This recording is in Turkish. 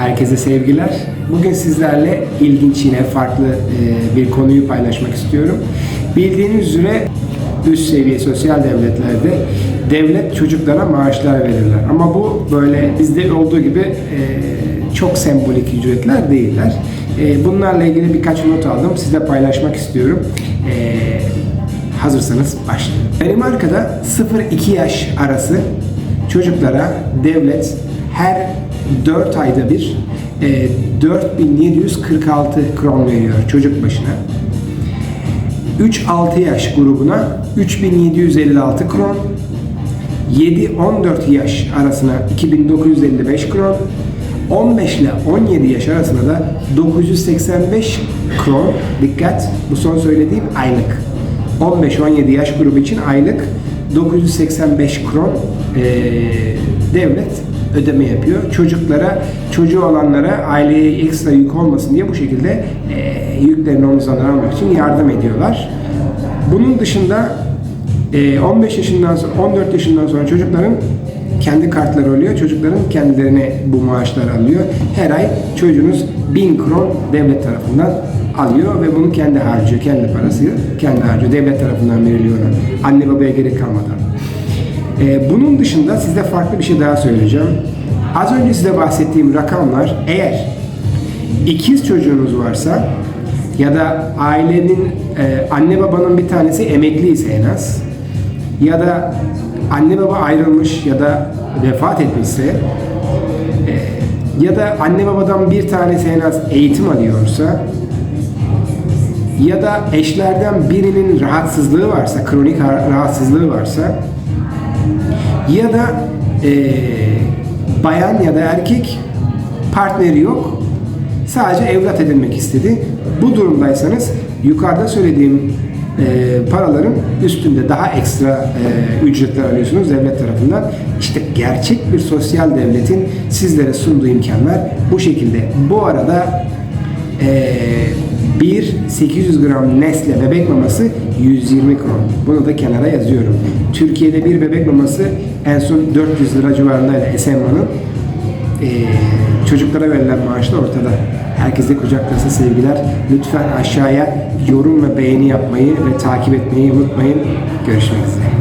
Herkese sevgiler. Bugün sizlerle ilginç yine farklı e, bir konuyu paylaşmak istiyorum. Bildiğiniz üzere üst seviye sosyal devletlerde devlet çocuklara maaşlar verirler. Ama bu böyle bizde olduğu gibi e, çok sembolik ücretler değiller. E, bunlarla ilgili birkaç not aldım. Size paylaşmak istiyorum. Hazırsanız başlayalım. Danimarka'da 0-2 yaş arası çocuklara devlet her 4 ayda bir e, 4746 kron veriyor çocuk başına. 3-6 yaş grubuna 3756 kron, 7-14 yaş arasına 2955 kron, 15 ile 17 yaş arasında da 985 kron, dikkat bu son söylediğim aylık. 15-17 yaş grubu için aylık 985 kron eee, devlet ödeme yapıyor. Çocuklara, çocuğu olanlara aileye ekstra yük olmasın diye bu şekilde eee yüklerini omuzlarına almak için yardım ediyorlar. Bunun dışında eee, 15 yaşından sonra, 14 yaşından sonra çocukların kendi kartları oluyor. Çocukların kendilerine bu maaşlar alıyor. Her ay çocuğunuz 1000 kron devlet tarafından alıyor ve bunu kendi harcıyor. Kendi parası kendi harcıyor. Devlet tarafından veriliyor. Anne babaya gerek kalmadan. Ee, bunun dışında size farklı bir şey daha söyleyeceğim. Az önce size bahsettiğim rakamlar eğer ikiz çocuğunuz varsa ya da ailenin e, anne babanın bir tanesi emekliyse en az ya da anne baba ayrılmış ya da vefat etmişse e, ya da anne babadan bir tanesi en az eğitim alıyorsa ya da eşlerden birinin rahatsızlığı varsa, kronik ha- rahatsızlığı varsa ya da e, bayan ya da erkek partneri yok sadece evlat edinmek istedi. Bu durumdaysanız yukarıda söylediğim e, paraların üstünde daha ekstra e, ücretler alıyorsunuz devlet tarafından. İşte gerçek bir sosyal devletin sizlere sunduğu imkanlar bu şekilde. Bu arada e, 1 800 gram Nestle bebek maması 120 kron. Bunu da kenara yazıyorum. Türkiye'de bir bebek maması en son 400 lira civarındaydı Esenman'ın. Ee, çocuklara verilen maaş da ortada. Herkese kucak sevgiler. Lütfen aşağıya yorum ve beğeni yapmayı ve takip etmeyi unutmayın. Görüşmek üzere.